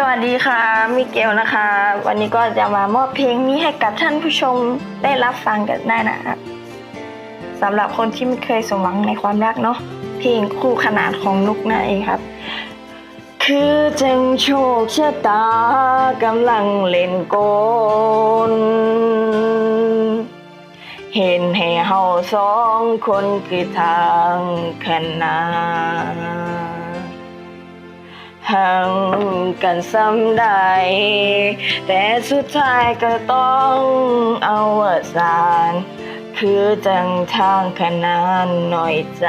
สวัสดีค่ะ มิเกลนะคะ วันนี้ก็จะมามอบเพลงนี้ให้กับท่านผู้ชมได้รับฟังกันได้นะครับสำหรับคนที่ไม่เคยสมหวังในความรักเนาะเพลงคู่ขนานของนุกนั่นเองครับ คือจังโชคชะตากำลังเล่นกลเห็นให้เฮาสองคนคือทางขนาน ห่างกันซ้ำใด แต่สุดท้ายก็ต้องเอาวสานคือจังทางขนานหน่อยใจ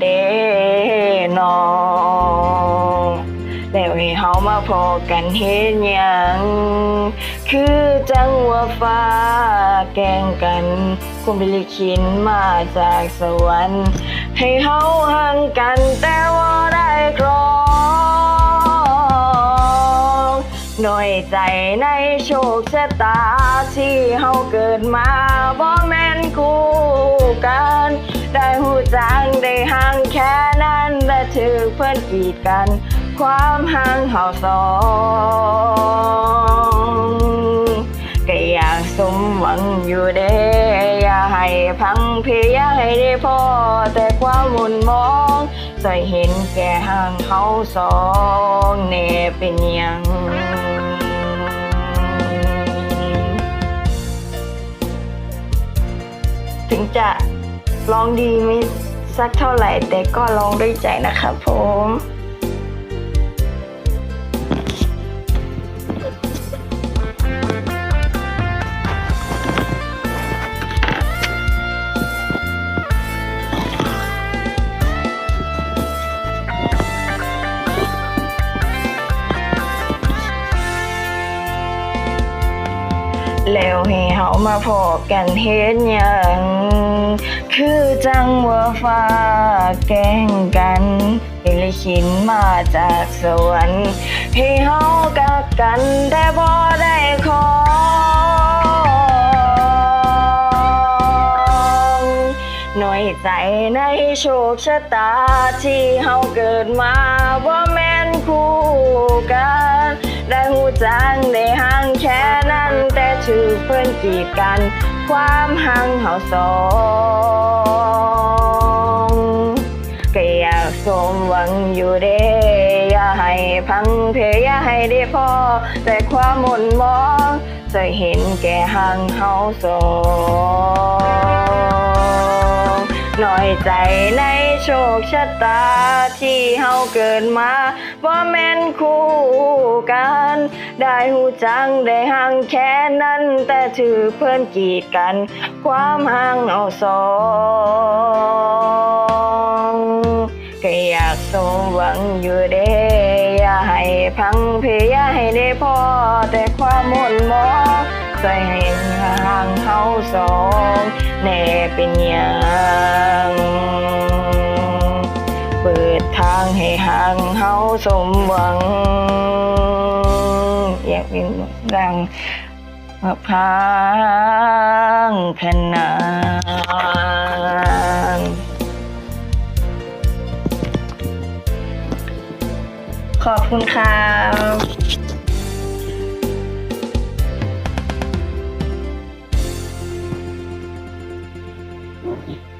เด้นองแล้วให้เฮามาพอกันเฮ็ดหยังคือจังว่าฟ้าแกงกันคงเป็นลิขิตมาจากสวรรค์ ให้เฮาห่างกันแต่ว่าได้ครอง น่อยใจในโชคชะตาที่เฮาเกิดมาบ่แม่นคู่กัน ได้หูจางได้ห่างแค่นั้นและถือเพื่อนกีดกัน ความห่างเฮาสองก็อยากสมหวังอยู่เด้อย่าให้พังเพยอย่าให้ได้พอแต่ความมุนมองใส่เห็นแก่ห่างเฮาสองเน่เป็นยัง ถึงจะร้องดีไม่สักเท่าไหร่ แต่ก็ร้องด้วยใจนะครับผม แล้วให้เฮามาพอกันเฮ็ดหยังคือจังว่าฟ้าแกงกันเป็นลิขิตมาจากสวรรค์ให้เฮากักกันแต่บ่ได้ของหน่อยใจในโชคชะตาที่เฮาเกิดมาว่าแม่นคู่กัน ได้หูจังได้ กีดกัน ความห่างเฮาสองก็อยากสมหวังอยู่เด้อย่าให้พังเพยอย่าให้ได้พอ แต่ความหม่นมองจะเห็นแก่ห่างเฮาสอง น่อยใจในโชคชะตาที่เฮาเกิดมาว่าแม่นคู่กัน ได้หูจังได้ห่างแค่นั้น แต่ถือเพื่อนกีดกัน ความห่างเอาสองก็อยากสมหวังอยู่เด้อย่าให้พังเพยอย่าให้ได้พอแต่ความหม่นมองใส่ให้ห่างเฮาสอง แน่เป็นยังเปิดทางให้ห่างเฮาสมหวัง อยากเป็นดังมะพร้างขนานขอบคุณครับ 努力。